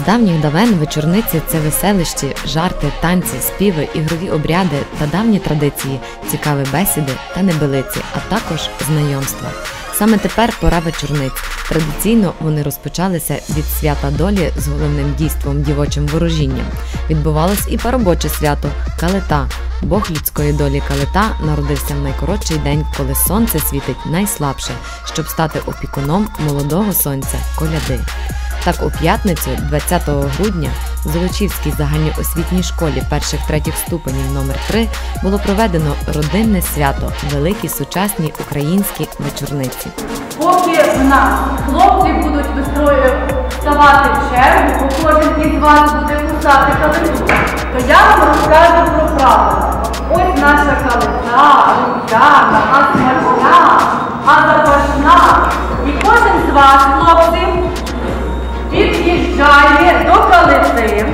давніх давен вечорниці це веселищі, жарти, танці, співи, ігрові обряди та давні традиції, цікаві бесіди та небелиці, а також знайомства. Саме тепер пора вечорниць. Традиційно вони розпочалися від свята долі з головним дійством дівочим ворожінням. Відбувалось і поробоче свято калета. Бог людської долі калета народився в найкоротший день, коли сонце світить найслабше, щоб стати опікуном молодого сонця коляди. Так у п'ятницю, 20 грудня, в Золочівській загальноосвітній школі перших третіх ступенів номер 3 було проведено родинне свято Великі сучасні українські вечорниці. Поки в нас хлопці будуть вистрою ставати в чергу, бо кожен із вас буде кусати калиту, то я вам розкажу про правила. Ось наша калита, рум'яна, а смачна, а запашна. І кожен з вас, хлопці, до калити,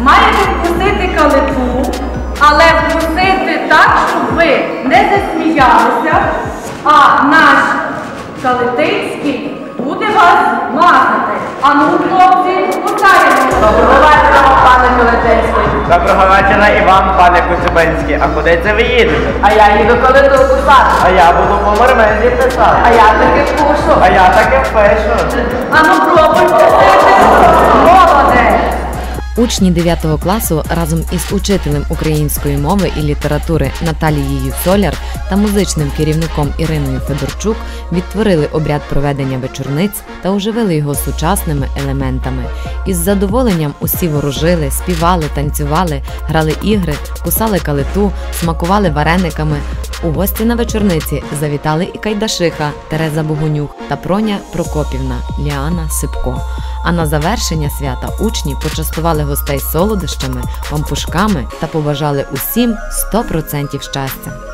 має вкусити калиту, але вкусити так, щоб ви не засміялися, а наш калитинський буде вас мазати. А ну, хлопці, кусаємо. Доброго вечора, пане Калетинський. Доброго вечора і вам, пане Коцюбинський. А куди це ви їдете? А я їду коли тут писати. А я буду по мормезі писати. А я таки пишу. А я таки пишу. А ну пробуй вкусити. Молодець. Учні 9 класу разом із учителем української мови і літератури Наталією Соляр та музичним керівником Іриною Федорчук відтворили обряд проведення вечорниць та оживили його сучасними елементами. Із задоволенням усі ворожили, співали, танцювали, грали ігри, кусали калиту, смакували варениками. У гості на вечорниці завітали і Кайдашиха Тереза Богунюк та Проня Прокопівна Ліана Сипко. А на завершення свята учні почастували гостей солодощами, пампушками та побажали усім 100% щастя.